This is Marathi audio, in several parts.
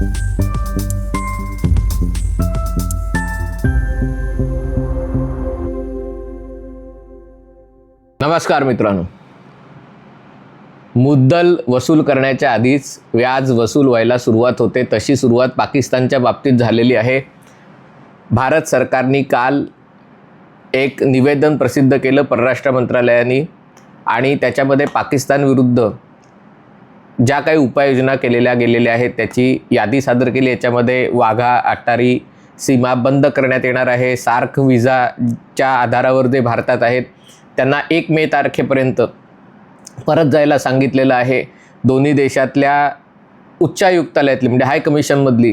नमस्कार मित्रांनो. मुद्दल वसूल करण्याच्या आधीच व्याज वसूल व्हायला सुरुवात होते. तशी सुरुवात पाकिस्तानच्या बाबतीत झालेली आहे. भारत सरकारने काल एक निवेदन प्रसिद्ध केलं परराष्ट्र मंत्रालयाने आणि त्याच्यामध्ये पाकिस्तान विरुद्ध ज्या काही उपाययोजना केलेल्या गेलेल्या आहेत त्याची यादी सादर केली. याच्यामध्ये वाघा अटारी सीमा बंद करण्यात येणार आहे. सार्क विजाच्या आधारावर जे भारतात आहेत त्यांना एक मे तारखेपर्यंत परत जायला सांगितलेलं आहे. दोन्ही देशातल्या उच्चायुक्तालयातली म्हणजे हाय कमिशनमधली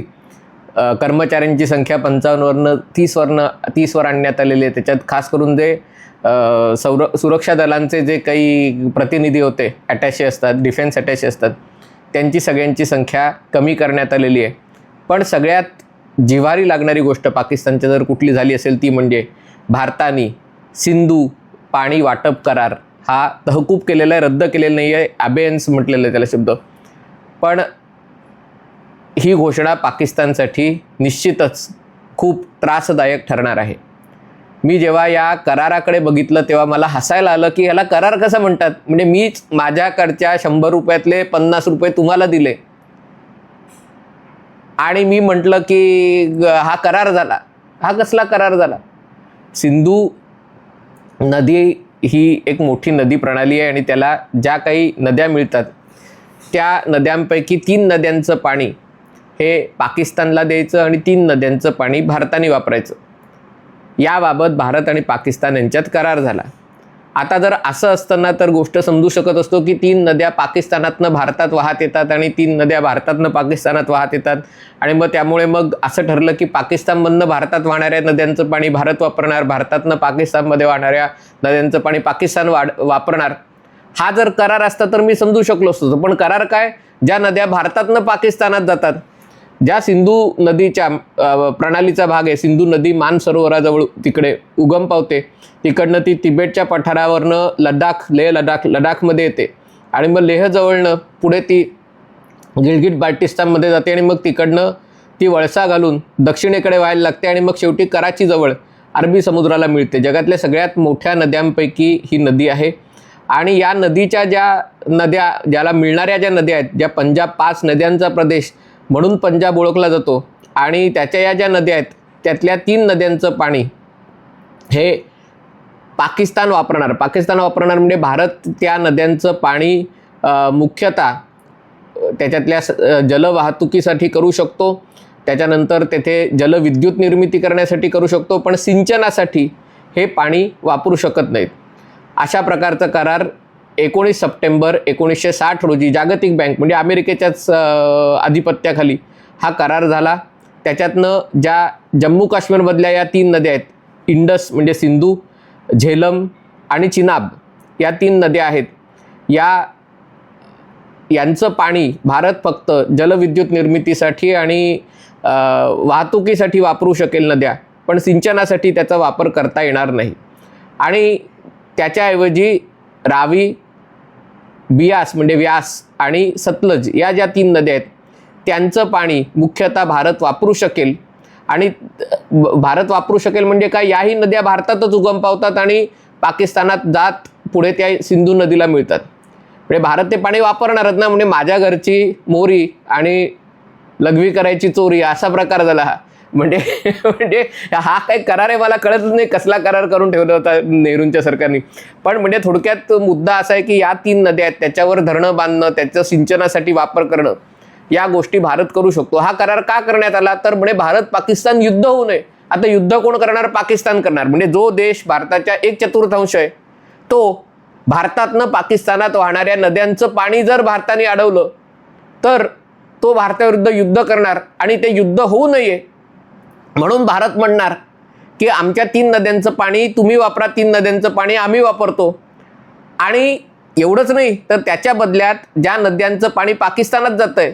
कर्मचाऱ्यांची संख्या पंचावन्नवरनं तीसवरनं तीसवर आणण्यात आलेली आहे. त्याच्यात खास करून जे सौर सुरक्षा दलांचे जे काही प्रतिनिधी होते अटॅचे असतात डिफेन्स अटॅचे असतात त्यांची सगळ्यांची संख्या कमी करण्यात आलेली आहे. पण सगळ्यात जिव्हारी लागणारी गोष्ट पाकिस्तानच्या जर कुठली झाली असेल ती म्हणजे भारताने सिंधू पाणी वाटप करार हा तहकूब केलेला आहे रद्द केलेला नाही आहे अबेयन्स म्हटलेलं आहे त्याला शब्द. पण ही घोषणा पाकिस्तानसाठी निश्चितच खूप त्रासदायक ठरणार आहे. मी जेव्हा या कराराकडे बघितलं तेव्हा मला हसायला आलं की ह्याला करार कसं म्हणतात? म्हणजे मीच माझ्याकडच्या शंभर रुपयातले पन्नास रुपये तुम्हाला दिले. आणि मी म्हटलं की हा करार झाला. हा कसला करार झाला? सिंधू नदी ही एक मोठी नदी प्रणाली आहे आणि त्याला ज्या काही नद्या मिळतात त्या नद्यांपैकी तीन नद्यांचं पाणी हे पाकिस्तानला द्यायचं आणि तीन नद्यांचं पाणी भारताने वापरायचं. याबाबत भारत आणि पाकिस्तान यांच्यात करार झाला. आता जर असं असताना तर गोष्ट समजू शकत असतो की तीन नद्या पाकिस्तानातनं भारतात वाहत येतात आणि तीन नद्या भारतातनं पाकिस्तानात वाहत येतात. आणि मग त्यामुळे मग असं ठरलं की पाकिस्तानमधनं भारतात वाहणाऱ्या नद्यांचं पाणी भारत वापरणार भारतातनं पाकिस्तानमध्ये वाहणाऱ्या नद्यांचं पाणी पाकिस्तान वाढ वापरणार. हा जर करार असता तर मी समजू शकलो असतो. पण करार काय? ज्या नद्या भारतातनं पाकिस्तानात जातात ज्या सिंधू नदीच्या प्रणालीचा भाग आहे सिंधू नदी मानसरोवराजवळ तिकडे उगम पावते. तिकडनं ती तिबेटच्या पठारावरनं लडाख लेह लडाख लडाखमध्ये येते. आणि मग लेहजवळनं पुढे ती गिलगिट बाल्टिस्तानमध्ये जाते आणि मग तिकडनं ती वळसा घालून दक्षिणेकडे व्हायला लागते आणि मग शेवटी कराचीजवळ अरबी समुद्राला मिळते. जगातल्या सगळ्यात मोठ्या नद्यांपैकी ही नदी आहे. आणि या नदीच्या ज्या नद्या ज्याला मिळणाऱ्या ज्या नद्या आहेत ज्या पंजाब पाच नद्यांचा प्रदेश म्हणून पंजाब ओळखला जातो. आणि त्याच्या या ज्या नद्या आहेत त्यातल्या तीन नद्यांचं पाणी हे पाकिस्तान वापरणार. पाकिस्तान वापरणार म्हणजे भारत त्या नद्यांचं पाणी मुख्यतः त्याच्यातल्या स- जलवाहतुकीसाठी करू शकतो. त्याच्यानंतर तेथे जलविद्युत निर्मिती करण्यासाठी करू शकतो पण सिंचनासाठी हे पाणी वापरू शकत नाहीत. अशा प्रकारचा करार एकोणीस सप्टेंबर एकोणीसशे साठ रोजी जागतिक बँक म्हणजे अमेरिकेच्याच आधिपत्याखाली हा करार झाला. त्याच्यातनं ज्या जम्मू काश्मीरमधल्या या तीन नद्या आहेत इंडस म्हणजे सिंधू झेलम आणि चिनाब या तीन नद्या आहेत. या यांचं पाणी भारत फक्त जलविद्युत निर्मितीसाठी आणि वाहतुकीसाठी वापरू शकेल नद्या पण सिंचनासाठी त्याचा वापर करता येणार नाही. आणि त्याच्याऐवजी रावी बियास म्हणजे व्यास आणि सतलज या ज्या तीन नद्या आहेत त्यांचं पाणी मुख्यतः भारत वापरू शकेल. आणि भारत वापरू शकेल म्हणजे काय? याही नद्या भारतातच उगम पावतात आणि पाकिस्तानात जात पुढे त्या सिंधू नदीला मिळतात. म्हणजे भारत ते पाणी वापरणारच ना म्हणजे माझ्या घरची मोरी आणि लघवी करायची चोरी असा प्रकार झाला हा. म्हणजे म्हणजे हा काही करार आहे मला कळतच नाही कसला करार करून ठेवला होता नेहरूंच्या सरकारने. पण म्हणजे थोडक्यात मुद्दा असा आहे की या तीन नद्या आहेत त्याच्यावर धरणं बांधणं त्याचं सिंचनासाठी वापर करणं या गोष्टी भारत करू शकतो. हा करार का करण्यात आला? तर म्हणजे भारत पाकिस्तान युद्ध होऊ नये. आता युद्ध कोण करणार? पाकिस्तान करणार. म्हणजे जो देश भारताच्या एक चतुर्थांश आहे तो भारतातनं पाकिस्तानात वाहणाऱ्या नद्यांचं पाणी जर भारताने अडवलं तर तो भारताविरुद्ध युद्ध करणार आणि ते युद्ध होऊ नये म्हणून भारत म्हणणार की आमच्या तीन नद्यांचं पाणी तुम्ही वापरा तीन नद्यांचं पाणी आम्ही वापरतो. आणि एवढंच नाही तर त्याच्या बदल्यात ज्या नद्यांचं पाणी पाकिस्तानात जातं आहे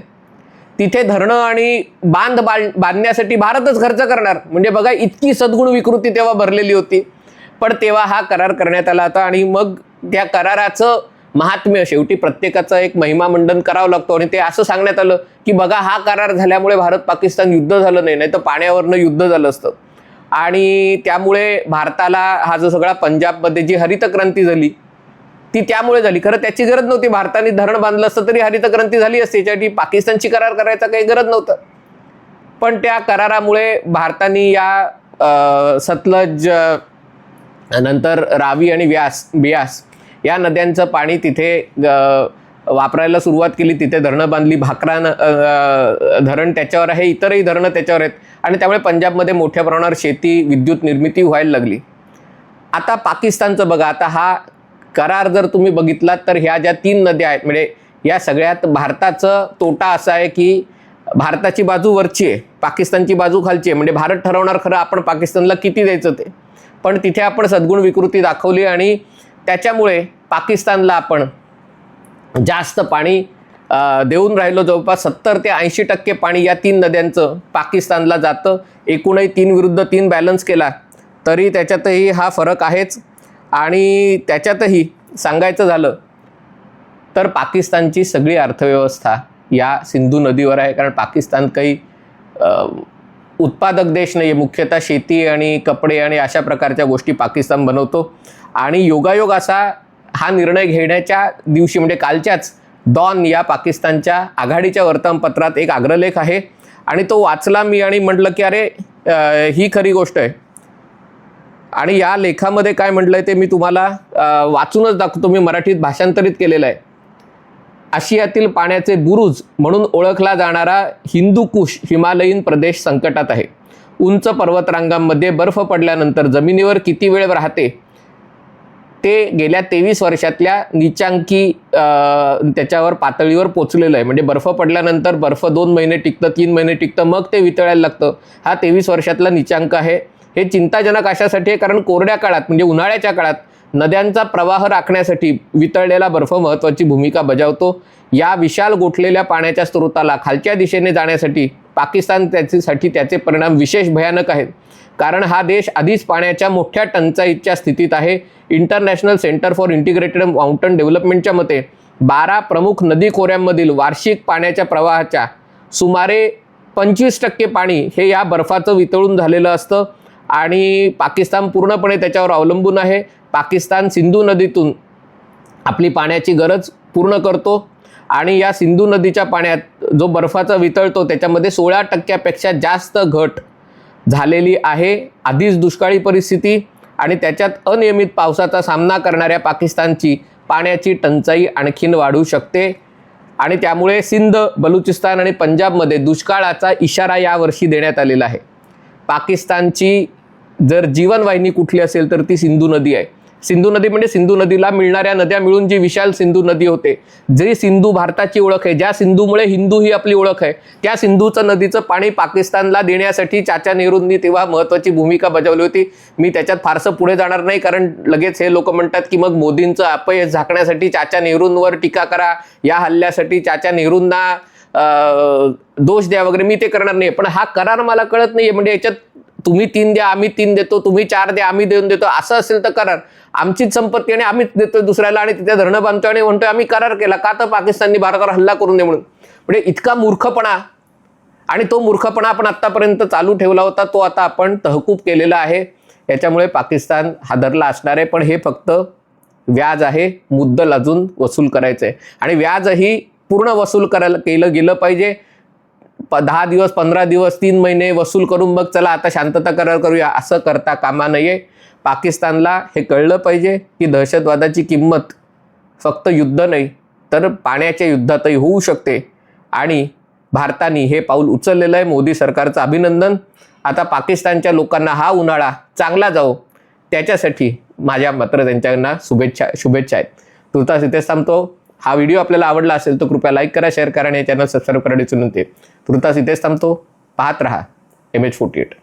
तिथे धरणं आणि बांध बांध बांधण्यासाठी भारतच खर्च करणार. म्हणजे बघा इतकी सद्गुण विकृती तेव्हा भरलेली होती. पण तेव्हा हा करार करण्यात आला होता आणि मग त्या कराराचं महात्म्य. शेवटी प्रत्येकाचं एक महिमा मंडन करावं लागतो आणि ते असं सांगण्यात आलं की बघा हा करार झाल्यामुळे भारत पाकिस्तान युद्ध झालं नाही नाही तर पाण्यावरनं युद्ध झालं असतं. आणि त्यामुळे भारताला हा जो सगळा पंजाबमध्ये जी हरित क्रांती झाली ती त्यामुळे झाली. खरं त्याची गरज नव्हती. भारताने धरण बांधलं असतं तरी हरित क्रांती झाली असते. याच्यासाठी पाकिस्तानची करार करायचा काही गरज नव्हतं. पण त्या करारामुळे भारताने या सतलज नंतर रावी आणि व्यास बियास या नद्यांचं पाणी तिथे वापरायला सुरुवात केली. तिथे धरणं बांधली. भाकरा धरण त्याच्यावर आहे. इतरही धरणं त्याच्यावर आहेत. आणि त्यामुळे पंजाबमध्ये मोठ्या प्रमाणावर शेती विद्युत निर्मिती व्हायला लागली. आता पाकिस्तानचं बघा. आता हा करार जर तुम्ही बघितलात तर ह्या ज्या तीन नद्या आहेत म्हणजे या सगळ्यात भारताचं तोटा असा आहे की भारताची बाजू वरची आहे. पाकिस्तानची बाजू खालची आहे. म्हणजे भारत ठरवणार खरं आपण पाकिस्तानला किती द्यायचं ते. पण तिथे आपण सद्गुण विकृती दाखवली आणि त्याच्यामुळे पाकिस्तानला आपण जास्त पाणी देऊन राहिलो. जवळपास सत्तर ते ऐंशी टक्के पाणी या तीन नद्यांचं पाकिस्तानला जातं. एकूणही तीन विरुद्ध तीन बॅलन्स केला तरी त्याच्यातही हा फरक आहेच. आणि त्याच्यातही सांगायचं झालं तर पाकिस्तानची सगळी अर्थव्यवस्था या सिंधू नदीवर आहे. कारण पाकिस्तान काही उत्पादक देश नाही आहे मुख्यतः शेती आणि कपडे आणि अशा प्रकारच्या गोष्टी पाकिस्तान बनवतो. आणि योगायोग असा हा निर्णय घेण्याच्या दिवशी म्हणजे कालच्याच डॉन या पाकिस्तानच्या आघाडीच्या वर्तमानपत्रात एक अग्रलेख आहे. आणि तो वाचला मी आणि म्हटलं की अरे ही खरी गोष्ट आहे. आणि या लेखामध्ये काय म्हटलं आहे ते मी तुम्हाला वाचूनच दाखवतो. मी मराठीत भाषांतरित केलेलं आहे. आशियातील पाण्याचे बुरुज म्हणून ओळखला जाणारा हिंदू कुश हिमालयीन प्रदेश संकटात आहे. उंच पर्वतरांगांमध्ये बर्फ पडल्यानंतर जमिनीवर किती वेळ राहते? ते गेल्या तेवीस वर्षातल्या निचांकी त्याच्यावर पातळीवर पोचलेलं आहे. म्हणजे बर्फ पडल्यानंतर बर्फ दोन महिने टिकतं तीन महिने टिकतं मग ते वितळायला लागतं. हा तेवीस वर्षातला निचांक आहे. हे चिंताजनक अशासाठी आहे कारण कोरड्या काळात म्हणजे उन्हाळ्याच्या काळात नद्यांचा प्रवाह राखण्यासाठी वितळलेला बर्फ महत्त्वाची भूमिका बजावतो. या विशाल गोठलेल्या पाण्याच्या स्रोताला खालच्या दिशेने जाण्यासाठी पाकिस्तान त्याच्यासाठी त्याचे परिणाम विशेष भयानक आहेत. कारण हा देश आधीच पाण्याच्या मोठ्या टंचाईच्या स्थितीत आहे. International centre for integrated mountain डेव्हलपमेंटच्या मते बारा प्रमुख नदी खोऱ्यांमधील वार्षिक पाण्याच्या प्रवाहाच्या सुमारे पंचवीस टक्के पाणी हे या बर्फाचं वितळून झालेलं असतं आणि पाकिस्तान पूर्णपणे त्याच्यावर अवलंबून आहे. पाकिस्तान सिंधू नदीतून आपली पाण्याची गरज पूर्ण करतो आणि या सिंधू नदीच्या पाण्यात जो बर्फाचा वितळतो त्याच्यामध्ये सोळा टक्क्यापेक्षा जास्त घट झालेली आहे. आधीच दुष्काळी परिस्थिती आणि त्याच्यात अनियमित पावसाचा सामना करणाऱ्या पाकिस्तानची पाण्याची टंचाई आणखीन वाढू शकते. आणि त्यामुळे सिंध बलुचिस्तान आणि पंजाबमध्ये दुष्काळाचा इशारा यावर्षी देण्यात आलेला आहे. पाकिस्तानची जर जीवनवाहिनी कुठली असेल तर ती सिंधू नदी आहे. सिंधू नदी म्हणजे सिंधू नदीला मिळणाऱ्या नद्या मिळून जी विशाल सिंधू नदी होते जी सिंधू भारताची ओळख आहे ज्या सिंधूमुळे हिंदू ही आपली ओळख आहे त्या सिंधूचं नदीचं पाणी पाकिस्तानला देण्यासाठी चाचा नेहरूंनी तेव्हा महत्त्वाची भूमिका बजावली होती. मी त्याच्यात फारसं पुढे जाणार नाही कारण लगेच हे लोक म्हणतात की मग मोदींचं अपयश झाकण्यासाठी चाचा नेहरूंवर टीका करा या हल्ल्यासाठी चाचा नेहरूंना दोष द्या वगैरे मी ते करणार नाही पण हा करार मला कळत नाही म्हणजे याच्यात तुम्ही तीन द्या आम्ही तीन देतो तुम्ही चार द्या आम्ही देऊन देतो असं असेल तर करार. आमचीच संपत्ती आणि आम्हीच देतोय दुसऱ्याला आणि तिथे धरणं बांधतो आणि म्हणतोय आम्ही करार केला. का तर पाकिस्ताननी भारतावर हल्ला करून दे म्हणून. म्हणजे इतका मूर्खपणा. आणि तो मूर्खपणा आपण आत्तापर्यंत चालू ठेवला होता तो आता आपण तहकूब केलेला आहे. याच्यामुळे पाकिस्तान हादरला असणार आहे पण हे फक्त व्याज आहे मुद्दल अजून वसूल करायचं आहे आणि व्याजही पूर्ण वसूल करायला केलं गेलं पाहिजे. प दहा दिवस पंधरा दिवस तीन महिने वसूल करून मग चला आता शांतता करार करूया असं करता कामा नये. पाकिस्तानला हे कळलं पाहिजे की दहशतवादाची किंमत फक्त युद्ध नाही तर पाण्याच्या युद्धातही होऊ शकते. आणि भारताने हे पाऊल उचललेलं आहे. मोदी सरकारचं अभिनंदन. आता पाकिस्तानच्या लोकांना हा उन्हाळा चांगला जाओ त्याच्यासाठी माझ्या मात्र त्यांच्याकडनं शुभेच्छा शुभेच्छा आहेत. तुर्तास इथेच थांबतो. हा व्हिडिओ आपल्याला आवडला असेल तर कृपया लाईक करा शेअर करा आणि चॅनल सबस्क्राईब करण्याची विनंती तुर्तास इथेच थांबतो. पाहत रहा. M H forty eight